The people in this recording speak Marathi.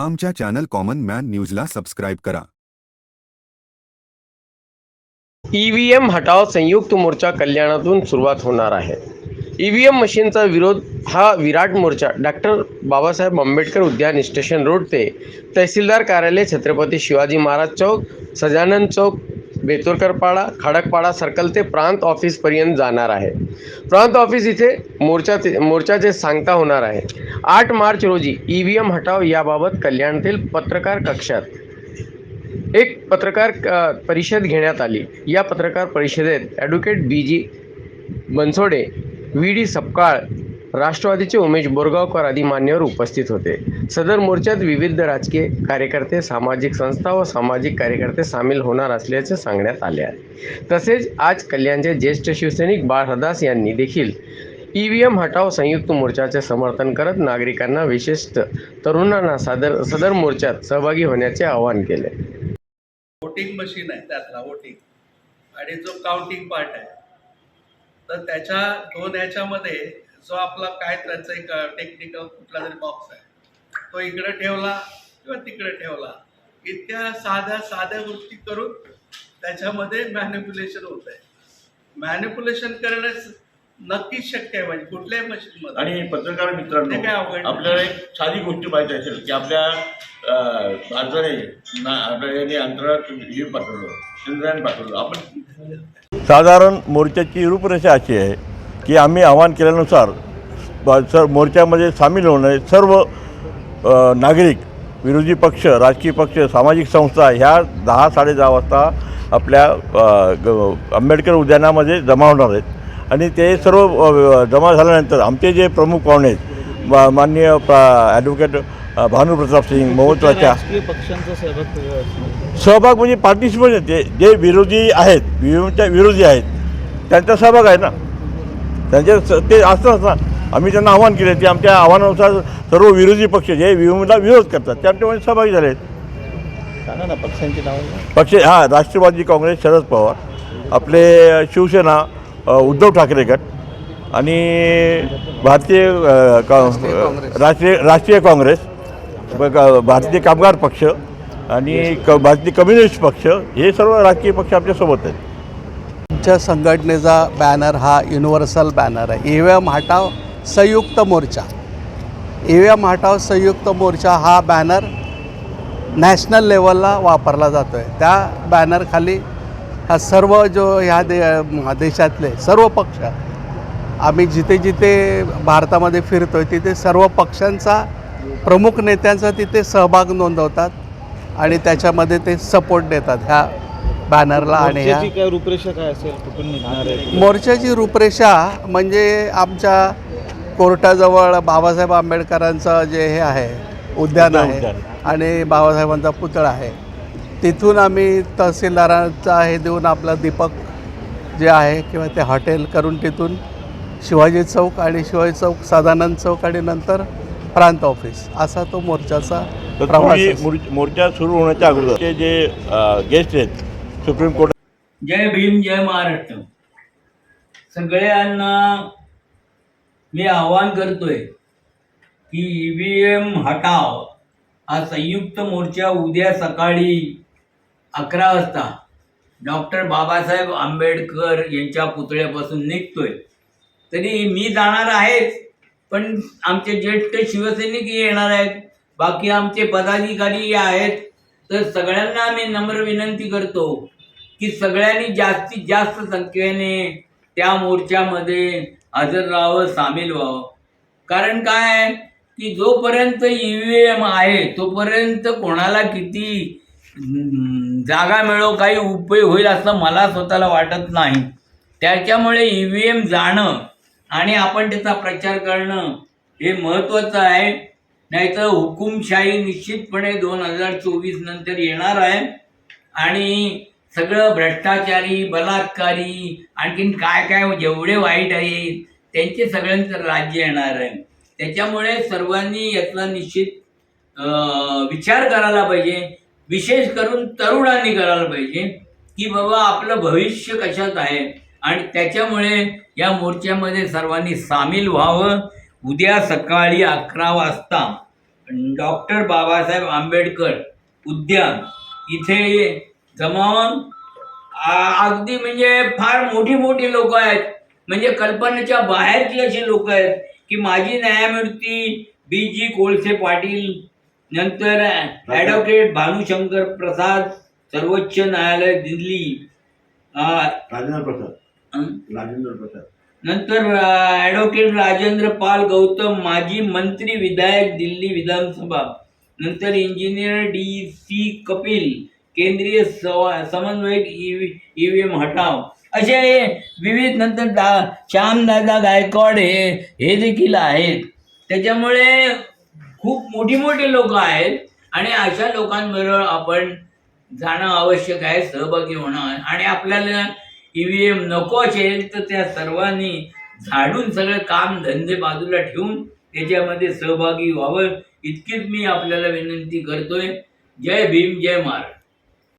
आमच्या चॅनल कॉमन मॅन न्यूजला सबस्क्राईब करा. ईव्हीएम हटाव संयुक्त मोर्चा कल्याणातून सुरुवात होणार आहे. ईव्हीएम मशीनचा विरोध हा विराट मोर्चा डॉक्टर बाबासाहेब आंबेडकर उद्यान स्टेशन रोड ते तहसीलदार कार्यालय छत्रपती शिवाजी महाराज चौक सजानंद चौक बेतोरकरपाडा खडकपाडा सर्कल ते प्रांत ऑफिसपर्यंत जाणार आहे. प्रांत ऑफिस इथे मोर्चा मोर्चाचे सांगता होणार आहे. आठ मार्च रोजी ई व्ही एम हटाव याबाबत कल्याणातील पत्रकार कक्षात. एक पत्रकार परिषद घेण्यात आली. या पत्रकार परिषदेत advocate B G Bansode V D Sapkal राष्ट्रवादीचे उमेश बोरगावकर आदी मान्यवर उपस्थित होते. सदर मोर्चात विविध राजकीय कार्यकर्ते सामाजिक संस्था व सामाजिक कार्यकर्ते सामील होणार असल्याचे सांगण्यात आले आहे. तसेच आज कल्याणचे ज्येष्ठ शिवसैनिक बाळ हदास यांनी देखील ई व्ही एम हटाव संयुक्त मोर्चाचे समर्थन करत नागरिकांना विशेषतः तरुणांना सादर सदर मोर्चात सहभागी होण्याचे आवाहन केले. वोटिंग मशीन आहे त्यातला वोटिंग. आणि जो काउंटिंग पार्ट आहे. तर त्याच्या दोन ह्याच्यामध्ये जो आपला काय त्याचा एक टेक्निकल कुठला तरी बॉक्स आहे. तो इकडे ठेवला किंवा तिकडे ठेवला. इतक्या साध्या साध्या गोष्टी करून त्याच्यामध्ये मॅन्युप्युलेशन होत आहे मॅन्युप्युलेशन करण्यास नक्कीच शक्य आहे म्हणजे कुठल्याही मशीनमध्ये. आणि पत्रकार ते मित्रांनो काय अवघड नाही. आपल्याला एक साधी गोष्ट माहिती असेल की आपल्या अं, भारताने ना आपल्या याने अंतराळात हे पाठवलं चंद्रयान पाठवलं. आपण साधारण मोर्चाची रूपरेषा अशी आहे की आम्ही आवाहन केल्यानुसार ब- सर मोर्चामध्ये सामील होणारे सर्व अ, नागरिक विरोधी पक्ष राजकीय पक्ष सामाजिक संस्था ह्या दहा साडेदहा वाजता आपल्या अ, ग- आंबेडकर उद्यानामध्ये जमा होणार आहेत. आणि ते सर्व जमा झाल्यानंतर आमचे जे प्रमुख पाहुणे आहेत मा- माननीय ॲडव्होकेट भानुप्रताप सिंग पक्षांचा सहभाग म्हणजे पार्टिसिपेट ते जे विरोधी आहेत विरोधीच्या विरोधी आहेत त्यांचा सहभाग आहे ना? त्यांचे ते असतंच ना? आम्ही त्यांना आव्हान केले ते आमच्या आव्हानानुसार सर्व विरोधी पक्ष जे विरोधीला विरोध करतात ते आमच्यामध्ये सहभागी झाले आहेत. ना पक्षांची नावं. पक्ष हा राष्ट्रवादी काँग्रेस शरद पवार आपले शिवसेना उद्धव ठाकरे गट आणि भारतीय का- राष्ट्रीय राष्ट्रीय काँग्रेस भारतीय कामगार पक्ष आणि क भारतीय कम्युनिस्ट पक्ष हे सर्व राजकीय पक्ष आमच्यासोबत आहेत. आमच्या संघटनेचा बॅनर हा युनिव्हर्सल बॅनर आहे. ई व्ही एम हटाव संयुक्त मोर्चा. ई व्ही एम हटाव संयुक्त मोर्चा हा बॅनर नॅशनल लेवलला वापरला जातो आहे त्या बॅनरखाली हा सर्व जो ह्या दे देशातले सर्व पक्ष आम्ही जिथे जिथे भारतामध्ये फिरतो आहे तिथे सर्व पक्षांचा प्रमुख नेत्यांचा तिथे सहभाग नोंदवतात आणि त्याच्यामध्ये ते सपोर्ट देतात ह्या बॅनरला आणि रूपरेषा काय असेल? कुठून मोर्चाची रूपरेषा म्हणजे आमच्या कोर्टाजवळ बाबासाहेब आंबेडकरांचं जे हे आहे उद्यान आहे. आणि बाबासाहेबांचा पुतळा आहे. तिथून आम्ही तहसीलदारांचा हे देऊन आपलं दीपक जे आहे किंवा ते हॉटेल करून तिथून शिवाजी चौक आणि शिवाजी चौक सदानंद चौक आणि नंतर प्रांत ऑफिस असा तो मोर्चाचा प्रवास मोर्चा सुरू होण्याच्या अगोदर ते जे गेस्ट आहेत सुप्रीम कोर्ट जय भीम जय महाराष्ट्र. सगळ्यांना मी आवाहन करतोय की ई व्ही एम हटाव हा संयुक्त मोर्चा उद्या सकाळी अकरा वाजता डॉक्टर बाबासाहेब आंबेडकर यांच्या पुतळ्यापासून निघतोय. तरी मी जाणार आहेच पण आमचे ज्येष्ठ शिवसैनिक येणार आहेत. बाकी आमचे पदाधिकारी आहेत. तर सगळ्यांना आम्ही नम्र विनंती करतो की सगळ्यांनी जास्तीत जास्त संख्येने त्या मोर्चामध्ये हजर राहावं सामील व्हावं. कारण काय? आहे की जोपर्यंत ई व्ही एम आहे तोपर्यंत कोणाला किती जागा मिळो काही उपयोग होईल असं मला स्वतःला वाटत नाही. त्याच्यामुळे ई व्ही एम जाणं आणि आपण त्याचा प्रचार करणं हे महत्त्वाचं आहे. नाहीतर हुकुमशाही निश्चितपणे दोन हजार चोवीस नंतर येणार आहे. आणि सगळं भ्रष्टाचारी बलात्कारी आणखीन काय काय जेवढे वाईट आहेत त्यांचे सगळ्यांचं राज्य येणार आहे. त्याच्यामुळे सर्वांनी यातला निश्चित विचार करायला पाहिजे. विशेष करून तरुणांनी करायला पाहिजे की बाबा आपलं भविष्य कशात आहे? आणि त्याच्यामुळे या मोर्चामध्ये सर्वांनी सामील व्हावं. उद्या सकाळी अकरा वाजता डॉक्टर बाबासाहेब आंबेडकर उद्यान इथे जमावून अगदी म्हणजे फार मोठी मोठी लोक आहेत. म्हणजे कल्पनेच्या बाहेरची अशी लोक आहेत की माजी न्यायमूर्ती बी जी कोळसे पाटील नंतर ॲडव्होकेट भानुशंकर प्रसाद सर्वोच्च न्यायालय दिल्ली. राजेंद्र प्रसाद. राजेंद्र प्रसाद. नंतर ॲडव्होकेट राजेंद्र पाल गौतम माजी मंत्री विधायक दिल्ली विधानसभा. नंतर इंजिनियर डी सी कपिल केंद्रीय समन्वयक ई व्ही एम हटाव. असे विविध नंतर दा श्यामदादा गायकवाड हे हे देखील आहेत. त्याच्यामुळे खूप मोठी मोठी लोक आहेत आणि अशा लोकांबरोबर आपण जाणं आवश्यक आहे सहभागी होणं. आणि आपल्याला ईव्हीएम नको असेल तर त्या सर्वांनी झाडून सगळं काम धंदे बाजूला ठेवून त्याच्यामध्ये सहभागी व्हावं. इतकीच मी आपल्याला विनंती करतोय. जय भीम जय महाराज